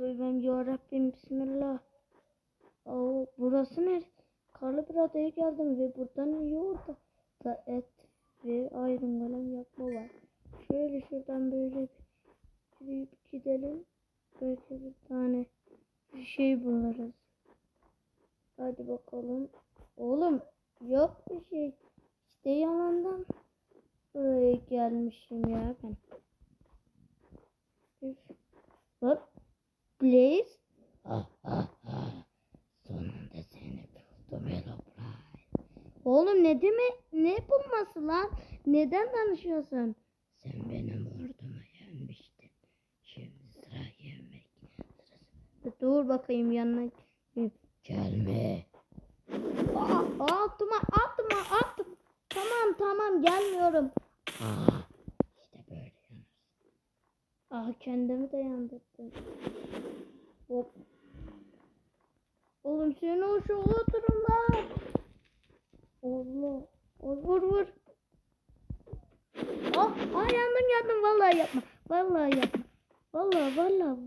tövbem yarabbim bismillah. Oo, burası ne? Karlı bir adaya geldim ve buradan yoğurda da et ve ayrım golem yapma var. Şöyle şuradan böyle yürüyüp gidelim. Belki bir tane bir şey buluruz. Hadi bakalım. Oğlum yok bir şey. İşte yalandan buraya gelmişim ya ben. Blaze. Sonunda seni buldum Herobrine. Oğlum ne deme ne bulması lan? Neden danışıyorsun? Sen benim ordumu yenmiştin. Şimdi sıra yemek. Dur bakayım yanına. Gelme. Aa, altıma atma attım. Tamam tamam gelmiyorum. Aa, işte böyle yanırsın. Ah kendimi de yandırdım. Hop. Oğlum seni o şu lan. Allah. Vur vur vur. Ah, yandım yandım vallahi yapma. Vallahi yapma. Vallahi vallahi.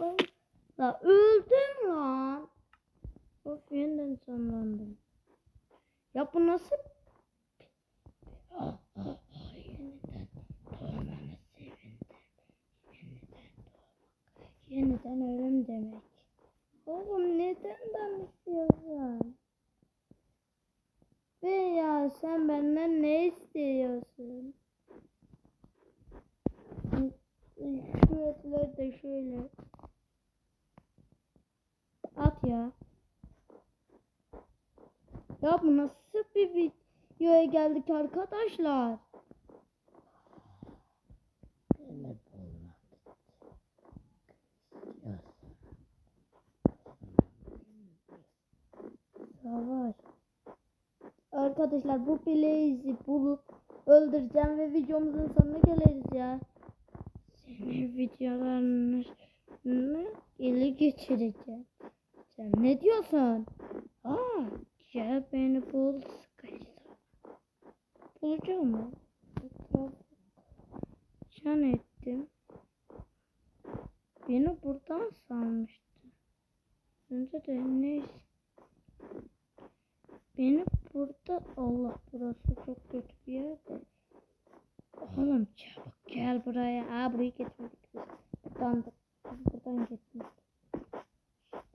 Vallahi öldüm lan. Of yeniden canlandım. Ya bu nasıl? Aa, aa, aa, yeniden doğmanı sevindim. Yeniden doğmak. Yeniden ölüm demek. Oğlum neden ben istiyorsun? Veya sen benden ne istiyorsun? Şu etleri de şöyle. At ya. Ya bu nasıl bir videoya geldik arkadaşlar? Savaş. Arkadaşlar bu Blaze'i bulup öldüreceğim ve videomuzun sonuna geliriz ya. Senin videolarını ele geçireceğim. Sen ne diyorsun? Aa, gel beni bul. Bulacağım mı? Can ettim. Beni buradan salmıştı. Önce de neyse. Beni burada Allah burası çok kötü bir yerde. Oğlum çabuk gel buraya. Aa burayı geçmedik biz. Buradan da buradan geçmiştik.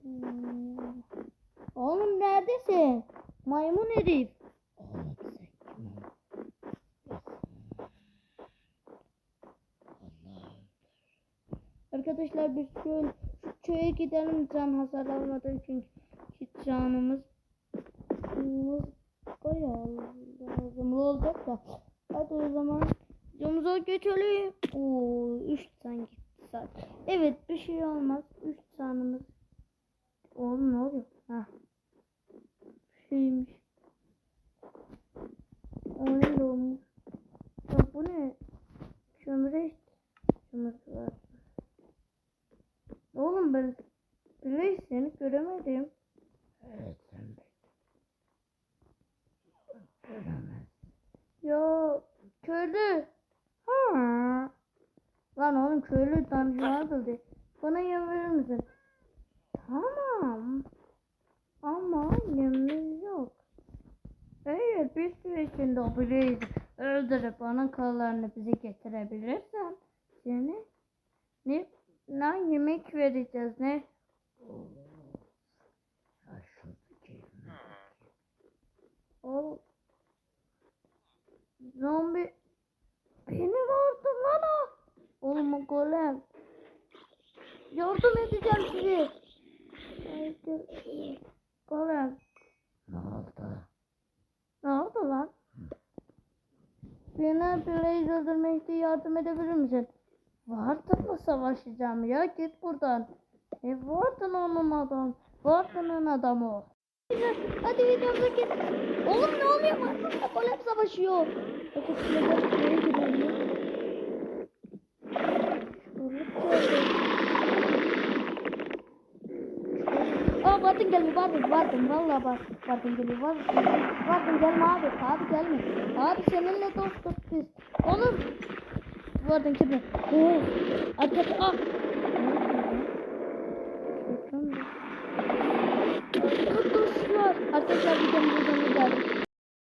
Hmm. Oğlum neredesin? Maymun herif. Arkadaşlar biz şöyle köye gidelim can hasar almadan çünkü canımız bayağı lazım olacak da. Hadi o zaman videomuza geçelim. Oo 3 tane gitti zaten. Evet bir şey olmaz. 3 tanemiz. Oğlum ne oluyor? Ha. Şeymiş. Öyle olmuş. Ya bu ne? Kömüre kömür var. Oğlum ben Blaze seni göremedim. Evet sen bekle. Göremez. Ya köylü. Ha. Lan oğlum köylü danışma bildi. Bana yem verir misin? Tamam. Ama yemimiz yok. Eğer bir süre içinde o öldürüp onun kıllarını bize getirebilirsen seni ne, ne yemek vereceğiz ne? Şuradaki yemek. Zombi beni vurdu lan o. Oğlum o golem. Yardım edeceğim. Haydi. Golem. Ne oldu? Ne oldu lan? Bana Blaze öldürmekte yardım edebilir misin? Vardın mı savaşacağım ya? Git buradan. E vardın onun adam. Vardın adamı. Hadi videomuza git. Oğlum ne oluyor? Arkamda golem savaşıyor. Bakın şurada şuraya gidelim. Aa Bartın gelme Bartın Bartın. Valla Bart Bartın geliyor Bartın. Bartın gelme abi abi gelme. Abi seninle dostuz biz. Oğlum. Bartın gelme oh arkada ah Arkadaşlar videomu burada